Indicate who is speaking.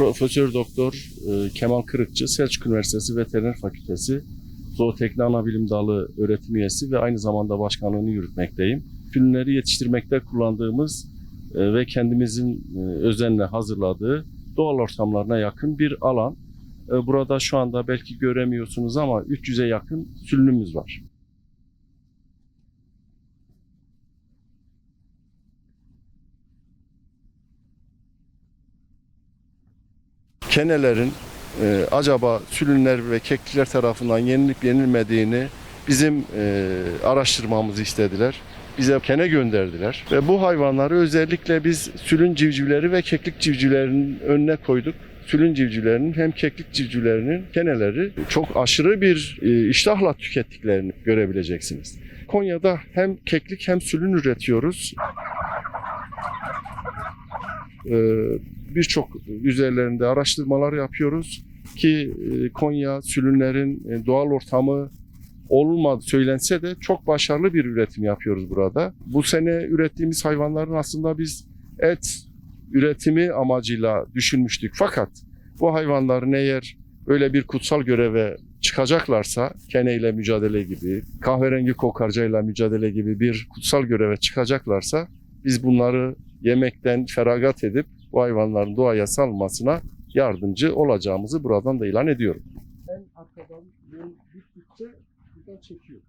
Speaker 1: Profesör Doktor e, Kemal Kırıkçı, Selçuk Üniversitesi Veteriner Fakültesi Zootekni Anabilim Dalı öğretim üyesi ve aynı zamanda başkanlığını yürütmekteyim. Fülünleri yetiştirmekte kullandığımız e, ve kendimizin e, özenle hazırladığı doğal ortamlarına yakın bir alan. Burada şu anda belki göremiyorsunuz ama 300'e yakın sülünümüz var. Kenelerin e, acaba sülünler ve keklikler tarafından yenilip yenilmediğini bizim e, araştırmamızı istediler. Bize kene gönderdiler ve bu hayvanları özellikle biz sülün civcivleri ve keklik civcivlerinin önüne koyduk. Sülün civcivlerinin hem keklik civcivlerinin keneleri çok aşırı bir e, iştahla tükettiklerini görebileceksiniz. Konya'da hem keklik hem sülün üretiyoruz. Ee, birçok üzerlerinde araştırmalar yapıyoruz ki e, Konya sülünlerin e, doğal ortamı olmadı söylense de çok başarılı bir üretim yapıyoruz burada. Bu sene ürettiğimiz hayvanların aslında biz et üretimi amacıyla düşünmüştük. Fakat bu hayvanların eğer öyle bir kutsal göreve çıkacaklarsa keneyle mücadele gibi, kahverengi kokarcayla mücadele gibi bir kutsal göreve çıkacaklarsa biz bunları yemekten feragat edip bu hayvanların doğaya salmasına yardımcı olacağımızı buradan da ilan ediyorum. Ben arkadan yol gittikçe buradan çekiyor.